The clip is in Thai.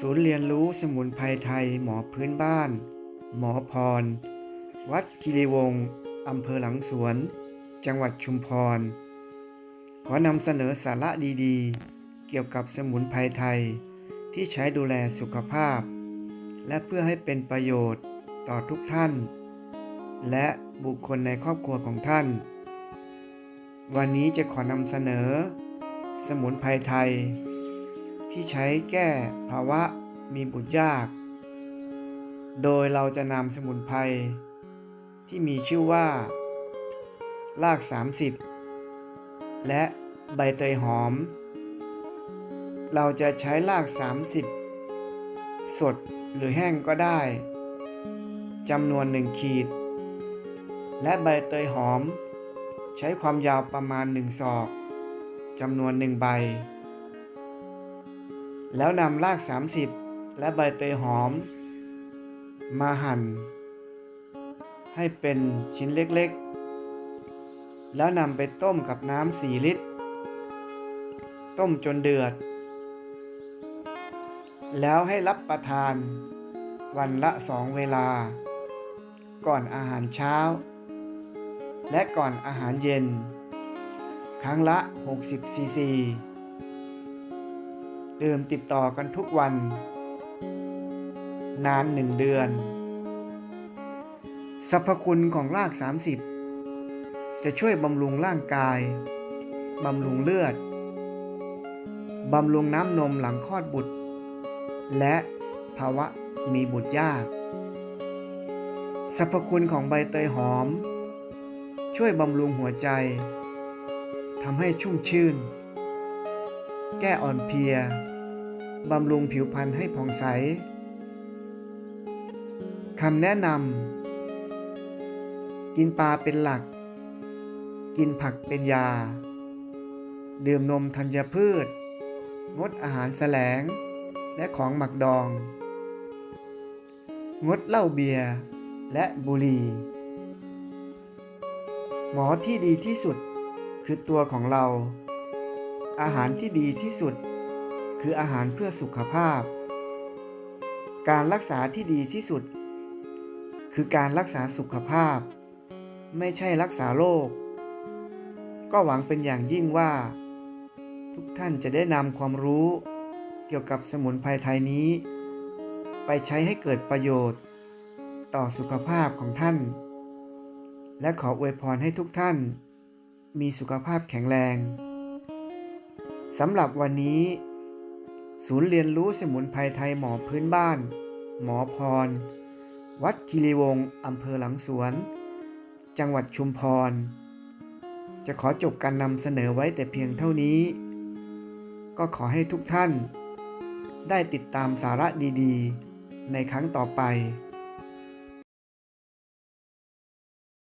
ศูนย์เรียนรู้สมุนไพรไทยหมอพื้นบ้าน หมอพร วัดกิริวงศ์อำเภอหลังสวน จังหวัดชุมพร ขอนำเสนอสาระดีๆ เกี่ยวกับสมุนไพรไทย ที่ใช้ดูแลสุขภาพ และเพื่อให้เป็นประโยชน์ต่อทุกท่าน และบุคคลในครอบครัวของท่าน วันนี้จะขอนำเสนอ สมุนไพรไทย ที่ใช้แก้ภาวะมีบุตรยาก โดยเราจะนำสมุนไพรที่มีชื่อว่า ราก 30 และใบเตยหอม เราจะใช้ราก 30 สดหรือแห้งก็ได้จำนวน 1 ขีด และใบเตยหอม ใช้ความยาวประมาณ 1 ศอกจำนวน 1 ใบ แล้วนำราก 30 และใบเตยหอม มาหั่น ให้เป็นชิ้นเล็กๆ แล้วนำไปต้มกับน้ำ 4 ลิตร ต้มจนเดือด แล้วให้รับประทาน วันละสองเวลา ก่อนอาหารเช้า และก่อนอาหารเย็น ครั้งละ 60 ซีซี ดื่มติดต่อกันทุกวัน นานหนึ่งเดือน สรรพคุณของราก 30 จะช่วยบำรุงร่างกาย บำรุงเลือด บำรุงน้ำนมหลังคลอดบุตร และภาวะมีบุตรยาก สรรพคุณของใบเตยหอม ช่วยบำรุงหัวใจทำให้ชุ่มชื่น แก้อ่อนเพลีย บำรุงผิวพรรณให้ผ่องใส คำแนะนำ กินปลาเป็นหลัก กินผักเป็นยา ดื่มนมธัญพืช งดอาหารแสลง และของหมักดอง งดเหล้าเบียร์และบุหรี่ หมอที่ดีที่สุดคือตัวของเรา อาหารที่ดีที่สุด คืออาหารเพื่อสุขภาพ การรักษาที่ดีที่สุด คือการรักษาสุขภาพ ไม่ใช่รักษาโรคก็หวังเป็นอย่างยิ่งว่า ทุกท่านจะได้นำความรู้เกี่ยวกับสมุนไพรไทยนี้ ไปใช้ให้เกิดประโยชน์ ต่อสุขภาพของท่าน และขออวยพรให้ทุกท่าน มีสุขภาพแข็งแรง สำหรับวันนี้ ศูนย์เรียนรู้สมุนไพรไทยหมอพื้นบ้าน หมอพร วัดคีรีวงศ์อำเภอหลังสวน จังหวัดชุมพร จะขอจบการนำเสนอไว้แต่เพียงเท่านี้ ก็ขอให้ทุกท่าน ได้ติดตามสาระดีๆ ในครั้งต่อไป